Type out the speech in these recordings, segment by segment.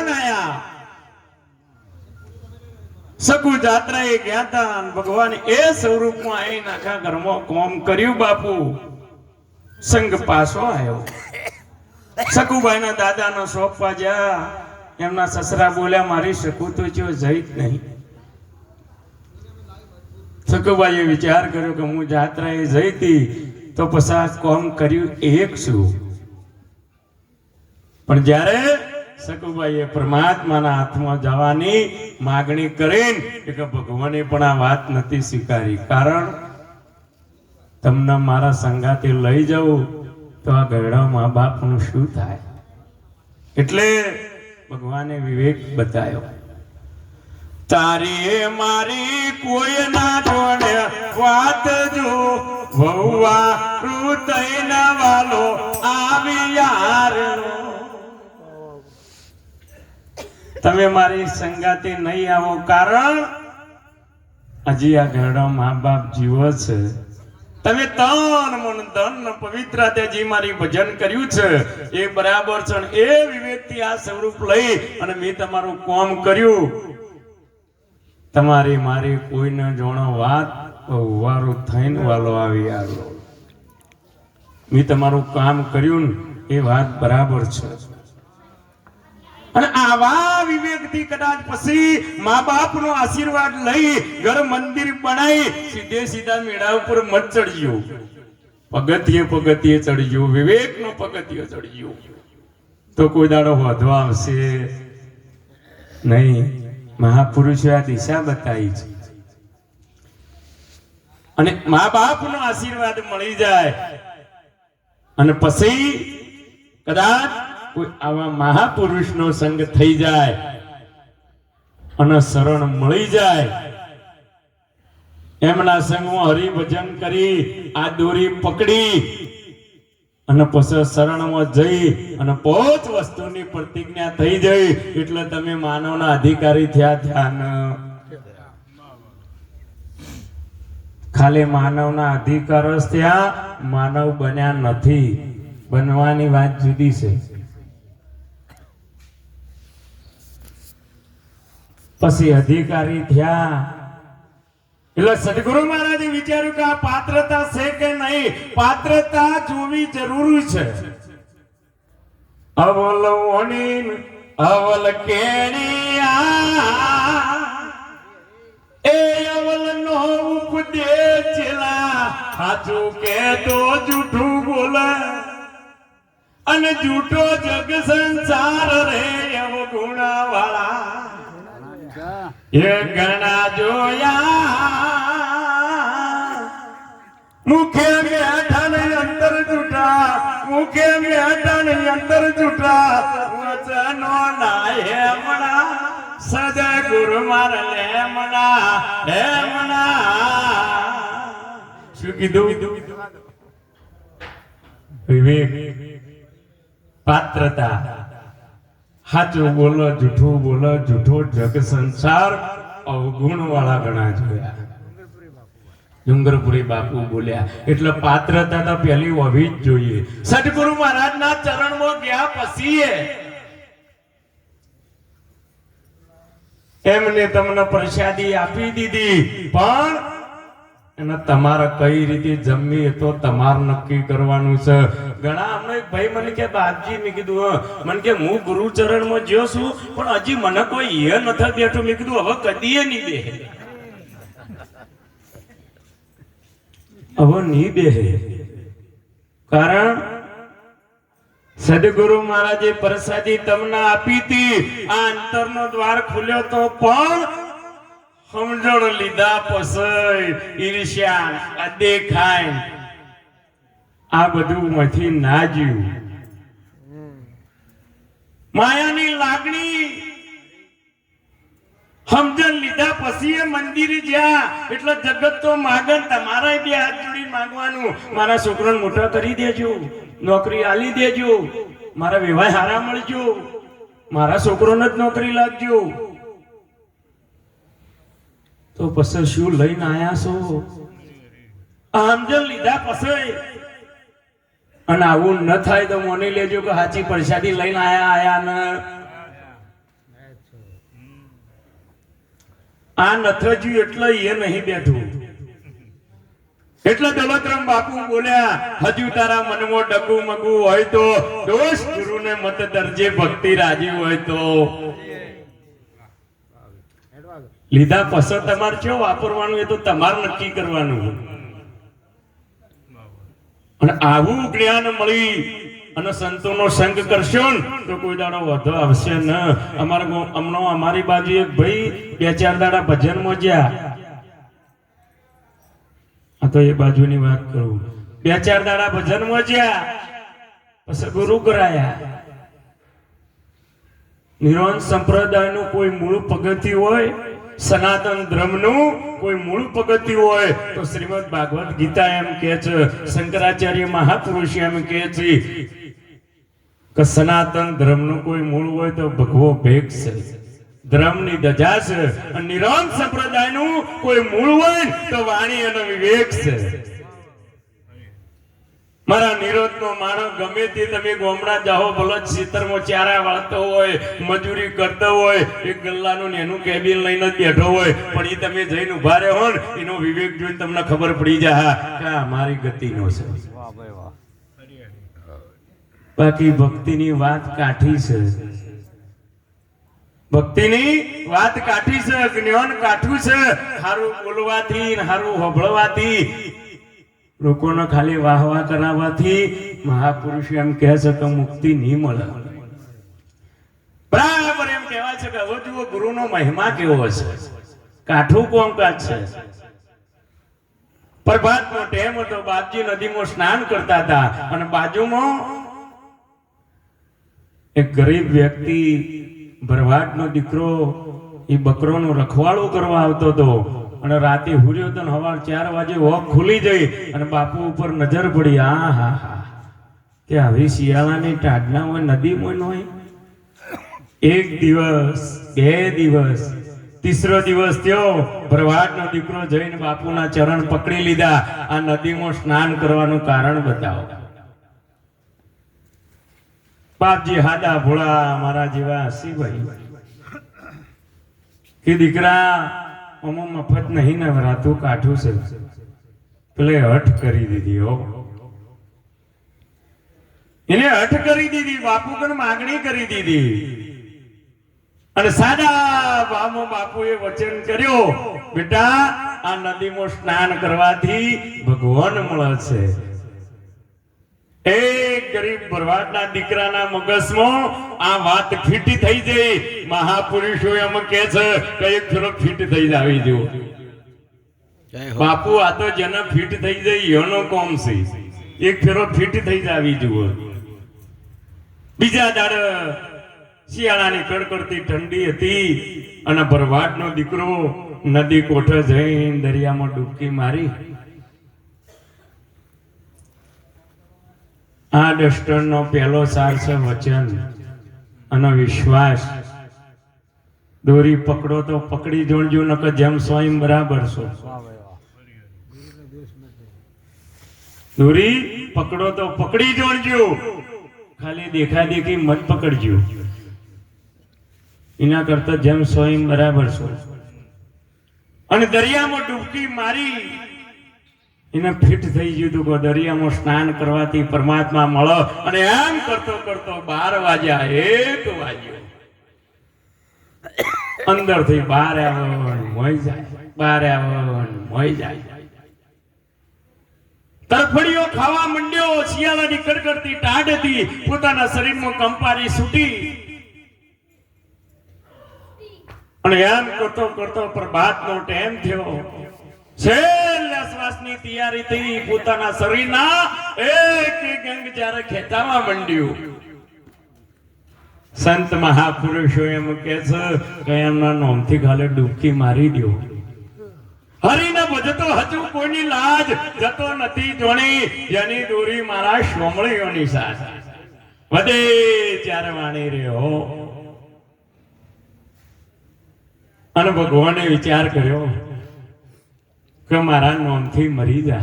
ભગવાન આયા સકુ જાત્રાએ ગયા હતા ભગવાન એ સ્વરૂપમાં આવીને નાખા ઘરમાં કોમ કર્યું બાપુ સંગ પાછો આવ્યો સકુભાઈના દાદાનો સોંપવા જ્યાં એમના સસરા બોલ્યા મારી શકું તો જો જઈ જ નહીં સકુભાઈએ વિચાર કર્યો કે હું જાત્રાએ જઈ હતી તો પછી કોમ કર્યું એક શું પણ જ્યારે સકુબાઈએ પરમાત્માના હાથમાં જવાની માગણી કરીને કે ભગવાને પણ આ વાત નથી સ્વીકારી. કારણ તમને મારા સંગાતે લઈ જવું તો આ ગયડા મા બાપનું શું થાય? એટલે ભગવાને વિવેક બતાવ્યો. તારી મારી કોઈ ના જોડે વાત જો, વહુવા ઋતૈના વાલો આવી યારનો તમે મારી સંગાતે નહીં આવો કારણ હજી આ ઘરડો મા બાપ જીવો છે. તમે તન મન ધન પવિત્ર જે મારી ભજન કર્યું છે, એ બરાબર છે એ વિવેકથી આ સ્વરૂપ લઈ અને મેં તમારું કોમ કર્યું. તમારી મારી કોઈને જોણો વાત વારું થઈને વાલો આવી આવ્યો. મેં તમારું કામ કર્યું ને એ વાત બરાબર છે. અને આવા વિવેકથી કદાચ પછી મા બાપનો આશીર્વાદ લઈ ઘર મંદિર બનાવી સીધે સીધા મેળા ઉપર મત ચડ્યો. પગથિયે પગથિયે ચડ્યો, વિવેકનો પગથિયે ચડ્યો. તો કોઈ દાડો વધવા આવશે? નહીં. મહાપુરુષે આ દિશા બતાવી છે. અને મા બાપનો આશીર્વાદ મળી જાય. અને પછી કદાચ આવા મહાપુરુષનો સંગ થઈ જાય અને શરણ મળી જાય. એમના સંગમાં હરિભજન કરી આ દોરી પકડી અને પછી શરણમાં જઈ અને પોચ વસ્તુની પ્રતિજ્ઞા થઈ જઈ એટલે તમે માનવના અધિકારી થયા થયા ખાલી માનવના અધિકાર જ થયા, માનવ બન્યા નથી. બનવાની વાત જુદી છે. પછી અધિકારી થયા. એટલે સદગુરુ મહારાજે વિચાર્યું કે આ પાત્રતા છે કે નહીં? પાત્રતા જોવી જરૂરી છે. અવલ ઓણી અવલ કેણી એ અવલ નો ઉપદેશ છેલા સાચું કે તો જૂઠું બોલે? અને જૂઠો જગ સંસાર રે અવગુણા વાળા ગણા જોયા. મુખે બેઠા ને અંતર જૂઠા મુખે બેઠા ને અંતર જૂઠા વચનો ના હેમણા સદા ગુરુ માર લેમણા હેમણા શું કીધું? વિવેક, પાત્રતા. સાચું બોલો, જૂઠું બોલો, જૂઠો જગ સંસાર અવગુણ વાળા ગણા જોયા ડુંગરપુરી બાપુ બોલ્યા, એટલે પાત્રતા તો પહેલી હોવી જ જોઈએ. સદગુરુ મહારાજના ચરણમાં ગયા પછી એમને તમને પ્રસાદી આપી દીધી, પણ અને તમારે કઈ રીતે જમવી એ તો તમારે નક્કી કરવાનું છે. ઘણા એક ભાઈ મને કે, બાપજી, મેં કીધું મને કે, હું ગુરુચરણમાં જ્યો છું, પણ હજી મને કોઈ એ નથી બેઠું. મેં કીધું, હવે કદીએ નહીં બે હવે નહીં બે કારણ, સદગુરુ મહારાજે પ્રસાદી તમને આપી હતી. આ અંતરનો દ્વાર ખુલ્યો તો પણ સમજણ લીધા પછી ઈર્ષ્યા દેખાય. આ બધું માંથી ના જીવ. માયાની લાગણી સમજણ લીધા પછી એ મંદિરે જ્યાં એટલે જગત તો માગણ તમારા બે હાથ જોડી માંગવાનું. મારા છોકરાને મોટા કરી દેજો, નોકરી આલી દેજો, મારા વિવાહ હારા મળજો, મારા છોકરોને જ નોકરી લાગજો. તો પછી શું લઈને આયા છો? આમજન લીધા પછી અને આવું ન થાય તો મોની લેજો કે સાચી પ્રસાદી લઈને આયા આયા ને. આ નથરજી એટલે એ નહીં બેઠું. એટલે દોલતરામ બાપુ બોલ્યા, હજુ તારા મનમાં ડગુ મગુ હોય તો દોષ ગુરુ ને મત દરજે ભક્તિ રાજી હોય તો. લીધા પસંદ તમારે શું વાપરવાનું? એ તો તમારે નક્કી કરવાનું. અને આવું જ્ઞાન મળી અને સંતોનો સંગ કરશો તો કોઈ દાડો વધો આવશે ન. અમારા અમનો અમારી બાજુ એક ભાઈ બે ચાર દાડા ભજનમાં જ્યાં આ તો એ બાજુની વાત કરું. બે ચાર દાડા ભજનમાં જ્યાં પછી ગુરુ કરાયા. નિરોન સંપ્રદાયનું કોઈ મૂળ પગથી હોય સનાતન ધર્મનું કોઈ મૂળ પગતિ હોય તો શ્રીમદ ભાગવત ગીતા એમ કે છે, શંકરાચાર્ય મહાપુરુષ એમ કે છે કે સનાતન ધર્મનું કોઈ મૂળ હોય તો ભગવો ભેગ છે. ધર્મની ધજા છે અને નિરોન સંપ્રદાયનું કોઈ મૂળ હોય તો વાણી અને વિવેક છે. મારા નિરોધનો માણસ ગમે તે તમે ગોમડા જાઓ બળદ ખેતરમાં ચારા વાળતો હોય, મજૂરી કરતો હોય, એક ગલ્લાનું એનું કેબિન લઈને બેઠો હોય, પણ એ તમે જઈને ઊભા રહ્યો ને, એનો વિવેક જોઈને તમને ખબર પડી જાય કે આ મારી ગતિનો છે. બાકી ભક્તિની વાત કાઠી છે. ભક્તિની વાત કાઠી છે, જ્ઞાન કાઠું છે સારું બોલવાથી સારું હોભળવાથી લોકોને ખાલી વાહ વાહ કરાવવાથી મહાપુરુષ એમ કહે છે કે મુક્તિ નહીં મળે. બરાબર એમ કહેવાય છે કે હવે જુઓ ગુરુનો મહિમા કેવો છે. કાઠું કોમકાજ છે. પ્રભાતનો ટેમ હતો, બાપજી નદીમાં સ્નાન કરતા હતા અને બાજુમાં એક ગરીબ વ્યક્તિ ભરવાડનો દીકરો એ બકરોનો રખવાળો કરવા આવતો હતો. અને રાતે હુર્યો ને સવાર ચાર વાગે વોક ખુલી જઈ અને બાપુ ઉપર નજર પડી. આ, હા હા. કે આવી શિયાળાની ટાઢના હોય નદીમાં હોય. એક દિવસ, બે દિવસ, તીસરો દિવસ થયો. ભરવાડનો દીકરો જઈને બાપુના ચરણ પકડી લીધા. આ નદીમાં સ્નાન કરવાનું કારણ બતાવો. બાપજી, હાદા ભોળા, મારા જેવા હસીભાઈ કે દીકરા અમો મફત નહીં નવરાતું કાઠું છે. એટલે હઠ કરી દીધી હો. એને હઠ કરી દીધી બાપુ પણ માગણી કરી દીધી. અને સાદા ભાવમાં બાપુએ વચન કર્યો, બેટા, આ નદીમાં સ્નાન કરવાથી ભગવાન મળે છે. એક ગરીબ ભરવાડના દીકરાના મગજમાં આ વાત ફિટ થઈ જઈ. મહાપુરુષો એમ કે છે કે એક ફેરો ફીટ થઈ જાવી જો. બાપુ આ તો જેને ફીટ થઈ જાય એનો કોમ છે. એક ફેરો ફીટ થઈ જાવી જુઓ. બીજા દાડ શિયાળાની કડકડતી ઠંડી હતી અને ભરવાડનો દીકરો નદી કોઠે જઈને દરિયામાં ડૂબકી મારી. આ ડસ્ટરનો પહેલો સાર છે વચન અને વિશ્વાસ. દોરી પકડો તો પકડી જોડજો, નકર જેમ સ્વયં બરાબર છો. દોરી પકડો તો પકડી જોડજો, ખાલી દેખા દેખી મત પકડજો. એના કરતા જેમ સ્વયં બરાબર છો. અને દરિયામાં ડૂબકી મારી એને ફિટ થઈ ગયું હતું કે દરિયામાં સ્નાન કરવાથી પરમાત્મા મળો. અને એમ કરતો કરતો બાર વાગ્યા, એક વાગ્યો. અંદરથી બહાર આવ્યો મોઈ જાય. બહાર આવ્યો મોઈ જાય. તરફડીઓ ખાવા માંડ્યો, શિયાળાની કડકડતી ટાઢ હતી પોતાના શરીરમાં કંપારી છૂટી. અને એમ કરતો કરતો પ્રભાતનો ટાઈમ થયો. છેલ્લા પોતાના ડૂબકી મારી દો. હરીને ભજતો હજુ કોઈની લાજ જતો નથી જોણી, જેની દોરી મારા શોમળીઓની સાથ વધે ચાર વાણી રહ્યો. અને ભગવાને વિચાર કર્યો કે મારા નોમથી મરી જા.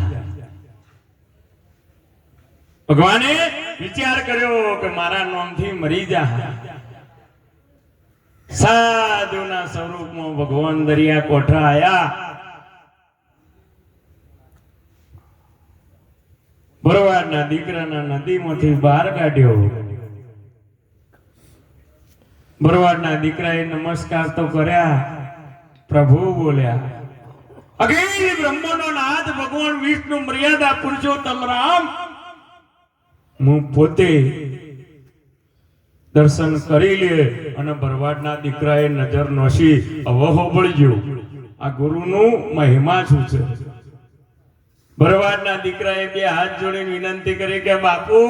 ભગવાને વિચાર કર્યો કે મારા નોમથી મરી જા. સાધુના સ્વરૂપમાં ભગવાન દરિયા કોઠા આયા. ભરવાડના દીકરાના નદીમાંથી બહાર કાઢ્યો. ભરવાડના દીકરાએ નમસ્કાર તો કર્યા. પ્રભુ બોલ્યા અખિલ બ્રહ્મનો નાથ ભગવાન વિષ્ણુ મર્યાદા પુરુષોત્તમ રામ હું પોતે દર્શન કરી લે અને ભરવાડના દીકરાએ નજર નોશી, અવહો બળજો આ ગુરુનું મહિમા શું છે? ભરવાડના દીકરાએ બે હાથ જોડીને વિનંતી કરી કે, બાપુ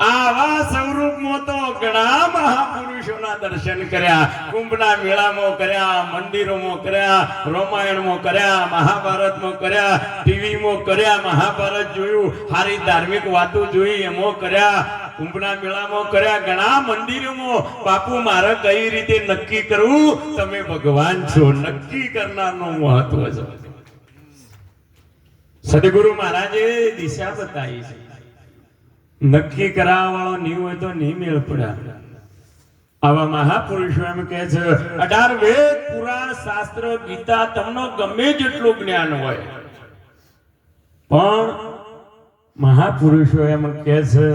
આવા સ્વરૂપમાં તો ઘણા મહાપુરુષોના દર્શન કર્યા. કુંભના મેળામાં કર્યા, મંદિરોમાં કર્યા, રામાયણમાં કર્યા, મહાભારતમાં કર્યા, ટીવીમાં કર્યા, મહાભારત જોયું સારી ધાર્મિક વાતો જોઈ, એમાં કર્યા, કુંભના મેળામાં કર્યા, ઘણા મંદિરોમાં. બાપુ, મારે કઈ રીતે નક્કી કરવું? તમે ભગવાન છો, નક્કી કરનારનો મહત્વ છે. સદગુરુ મહારાજે દિશા બતાવી છે. નક્કી કરાવવા વાળો નહીં હોય તો નહીં મેળ પડે. આવા મહાપુરુષો એમ કે છે અઢાર વેદ પુરાણ શાસ્ત્ર ગીતા તમને ગમે જેટલું જ્ઞાન હોય. પણ મહાપુરુષો એમ કે છે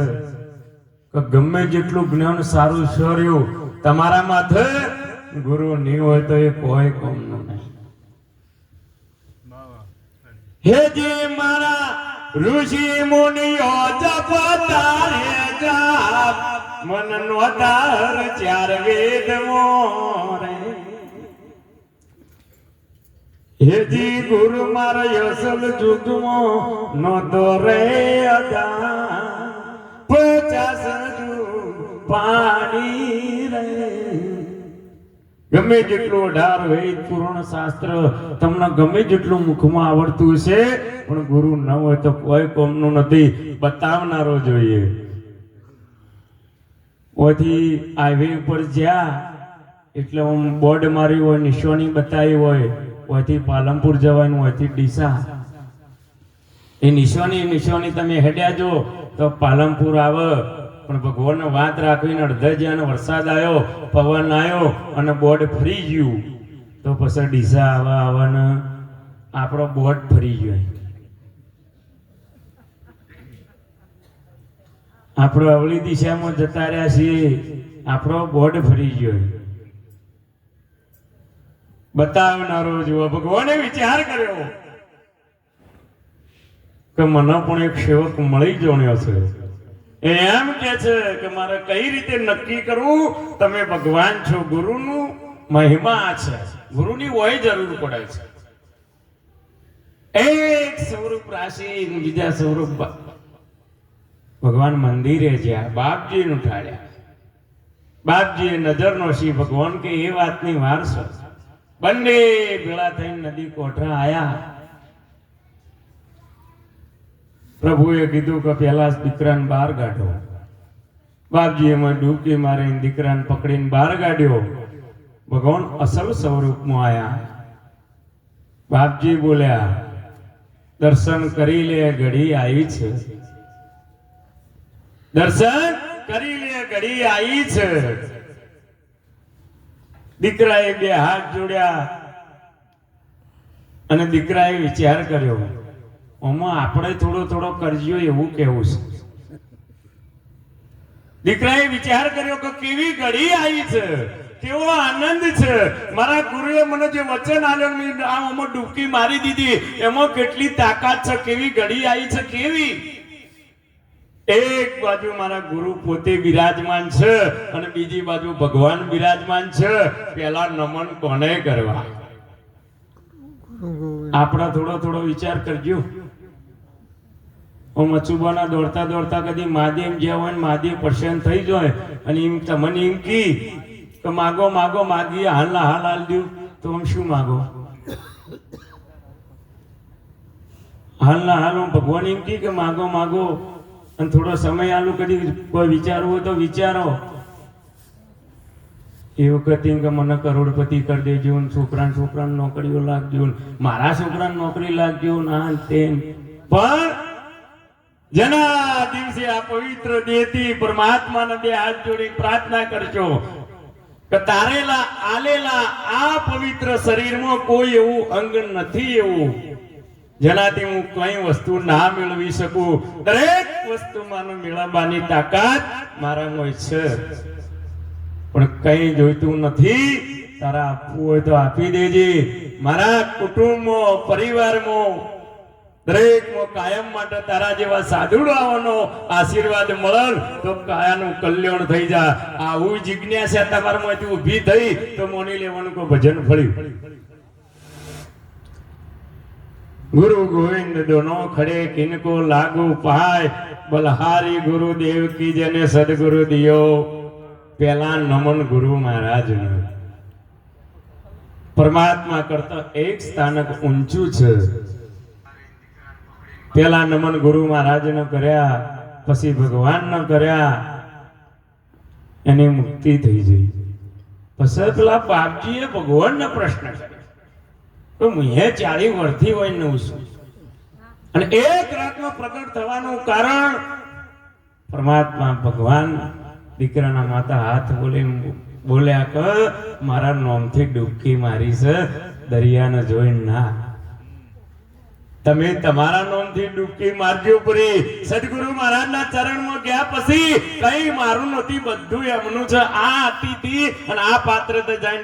કે ગમે જેટલું જ્ઞાન સારું સર્યું તમારા માથે ગુરુ નહીં હોય તો એ કોઈ કોમ નહીં. હે જે મારા ઋષિ મુનિઓ જપતારે જાપ. મન નો તાર ચાર વેદ મોરે હેજી ગુરુ મારા યસલ જુગમો નો દોરે રે અદા પચાસ પાણી રે. ગમે જેટલું અઢાર વેદ પુરાણ શાસ્ત્ર તમને ગમે જેટલું મુખમાં આવડતું હશે પણ ગુરુ ન હોય તો કોઈ કોમનું નથી. બતાવનારો જોઈએ. ઓથી હાઈવે ઉપર જ્યાં એટલે હું બોર્ડ માર્યું હોય, નિશોની બતાવી હોય, ઓથી પાલનપુર જવાનું હોયથી ડીસા. એ નિશોની નિશોની તમે હેડ્યા જો, તો પાલનપુર આવે. પણ ભગવાનને વાત રાખીને અડધા જ્યાં વરસાદ આવ્યો પવન આવ્યો અને બોર્ડ ફરી ગયું. તો પછી ડીસા આવા આવવાને આપણો બોર્ડ ફરી ગયો આપણો અવળી દિશામાં જતા રહ્યા છીએ, આપણો બોર્ડ ફરી ગયો બતાવનારો જુઓ, ભગવાને વિચાર કર્યો કે મને પણ એક સેવક મળી જોણ્યો છે. એમ કે છે કે મારે કઈ રીતે નક્કી કરવું? તમે ભગવાન છો, ગુરુનું મહિમા છે. ગુરુની હોય જરૂર પડે છે. એક સ્વરૂપ રાશિ બીજા સ્વરૂપ ભગવાન મંદિરે જ્યાં બાપજી ઉઠાડ્યા. ઠાડ્યા બાપજીએ નજર નોશી ભગવાન કે એ વાતની વાર છે? બંને ભેળા થઈને નદી કોઠરા આયા. પ્રભુએ કીધું કે પેલા દીકરાને બહાર કાઢો. બાપજી એમાં ડૂબકી મારીને દીકરાને પકડીને બહાર કાઢ્યો. ભગવાન અસલ સ્વરૂપમાં આયા. બાપજી બોલ્યા, દર્શન કરી લે, ઘડી આવી છે. દર્શન કરી લે, ઘડી આવી છે. દીકરાએ બે હાથ જોડ્યા અને દીકરાએ વિચાર કર્યો, ઓમાં, આપણે થોડો થોડો કરજો એવું કેવું છે. દીકરાએ વિચાર કર્યો કે કેવી ઘડી આવી છે, કેવો આનંદ છે. મારા ગુરુએ મને જે વચન આપ્યું મેં આ આમાં ડૂબકી મારી દીધી, એમાં કેટલી તાકાત છે, કેવી ઘડી આવી છે, કેવી? એક બાજુ મારા ગુરુ પોતે બિરાજમાન છે અને બીજી બાજુ ભગવાન બિરાજમાન છે. પેલા નમન કોને કરવા? આપણા થોડો થોડો વિચાર કરજો. મચુબાના દોડતા દોડતા કદી મહાદેવ જ્યાં હોય મહાદેવ પ્રસન્ન થઈ જાય અને એમ તમને એમ કી કે માગો માગો, માગીએ હાલના હાલ હાલ દઉં. તો આમ શું માગો? હાલના હાલ, હું ભગવાન એમ કી કે માગો માગો. અને થોડો સમય આલું કદી કોઈ વિચારવું તો વિચારો. એ વખતે કે મને કરોડપતિ કરી દેજો ને છોકરાને છોકરાને નોકરીઓ લાગજો ને મારા છોકરાને નોકરી લાગજો ના તેમ પણ જેના દિવસે આ પવિત્ર દેહથી પરમાત્માને બે હાથ જોડી પ્રાર્થના કરજો કે તારેલા, આલેલા આ પવિત્ર શરીરમાં કોઈ એવું અંગ નથી એવું. જેનાથી હું કઈ વસ્તુ ના મેળવી શકું. દરેક વસ્તુમાંનો મેળવવાની તાકાત મારામાં છે. પણ કઈ જોઈતું નથી. તારા આપવું હોય તો આપી દેજે. મારા કુટુંબમાં, પરિવારમાં, દરેકમાં કાયમ માટે તારા જેવા સાધુડાઓનો આશીર્વાદ મળે તો કાયાનું કલ્યાણ થઈ જાય આવું જિજ્ઞાસા તમારામાંથી ઊભી થઈ તો મોની લેવાનું કોઈ ભજન ફળ્યું. ગુરુ ગોવિંદ દોનો ખડે કિનકો લાગુ પાય. બલહારી ગુરુદેવ કી જને સદગુરુ દિયો. પેલા નમન ગુરુ મહારાજ પરમાત્મા કરતા એક સ્થાનક ઊંચું છે. પેલા નમન ગુરુ મહારાજ કર્યા, પછી ભગવાન કર્યા. એની મુક્તિ થઈ જઈ. પછી પેલા બાપજીએ ભગવાનને પ્રશ્ન કર્યો. તો મુએ ચારી વર્ષથી હોય ને છું. અને એક રાતમાં પ્રગટ થવાનું કારણ પરમાત્મા ભગવાન દીકરાના માતા હાથ બોલી બોલ્યા કે, મારા નોમથી ડૂબકી મારી છે, દરિયાને જોઈ ના. તમે તમારા નોમથી ડૂબકી મારજો પૂરી. સદગુરુ મહારાજના ચરણમાં ગયા પછી કઈ મારું નથી, બધું એમનું છે. આ અતિથિ અને આ પાત્ર જઈને